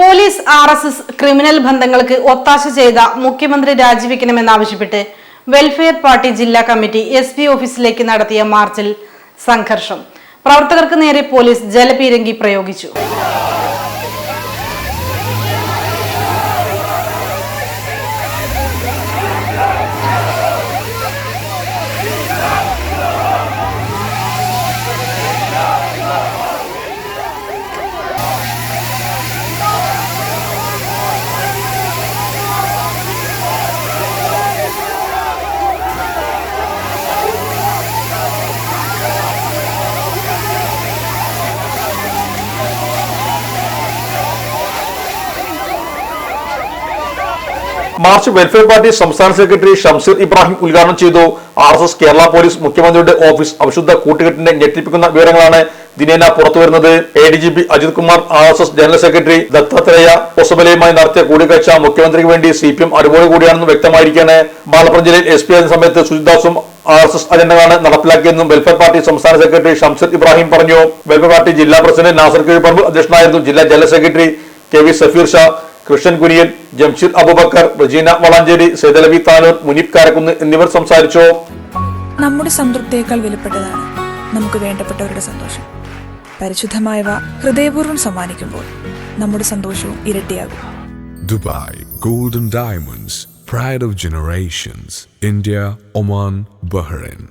Police R S S criminal ബന്ധങ്ങൾക്ക് ഒത്താശ ചെയ്ത മുഖ്യമന്ത്രി രാജിവെക്കണമെന്നാവശ്യപ്പെട്ട് വെൽഫെയർ പാർട്ടി ജില്ലാ കമ്മിറ്റി എസ് പി ഓഫീസിലേക്ക് നടത്തിയ മാർച്ചിൽ സംഘർഷം. പ്രവർത്തകർക്ക് നേരെ പോലീസ് ജലപീരങ്കി പ്രയോഗിച്ചു. മാർച്ച് വെൽഫെയർ പാർട്ടി സംസ്ഥാന സെക്രട്ടറി ഷംസീർ ഇബ്രാഹിം ഉദ്ഘാടനം ചെയ്തു. R S S Kerala police മുഖ്യമന്ത്രിയുടെ ഓഫീസ് അവിശുദ്ധ കൂട്ടുകെട്ടിന്റെ ഞെട്ടിപ്പിക്കുന്ന വിവരങ്ങളാണ് ദിനേന പുറത്തുവരുന്നത് A D G P Ajith Kumar R S S general secretary Dattatreya പൊസബലയുമായി നടത്തിയ കൂടിക്കാഴ്ച മുഖ്യമന്ത്രിക്ക് വേണ്ടി സി പി എം അനുഭവം കൂടിയാണെന്ന് വ്യക്തമായിരിക്കാണ് മലപ്പുറം ജില്ലയിൽ എസ് പി ആയിരുന്ന സമയത്ത് സുജിദാസും ആർ എസ് എസ് അജണ്ടകളാണ് നടപ്പിലാക്കിയെന്നും വെൽഫെയർ പാർട്ടി സംസ്ഥാന സെക്രട്ടറി ഷംസദ് ഇബ്രാഹിം പറഞ്ഞു. വെൽഫെയർ പാർട്ടി ജില്ലാ പ്രസിഡന്റ് നാസർ കിഴിപ്പറമ്പ് അധ്യക്ഷനായിരുന്നു ജില്ലാ general secretary K V Safeer Shah Krishnan Kuniyan Jamsheed Abubakar Rajeena Valanchery Saithalavi Tanur Muneeb Karakkunnu എന്നിവർ സംസാരിച്ചു. നമ്മുടെ സംതൃപ്തിയേക്കാൾ വിലപ്പെട്ടതാണ് നമുക്ക് വേണ്ടപ്പെട്ടവരുടെ സന്തോഷം. പരിശുദ്ധമായവ ഹൃദയപൂർവം സമ്മാനിക്കുമ്പോൾ നമ്മുടെ സന്തോഷവും ഇരട്ടിയാകും. Dubai golden diamonds pride of generations India Oman Bahrain.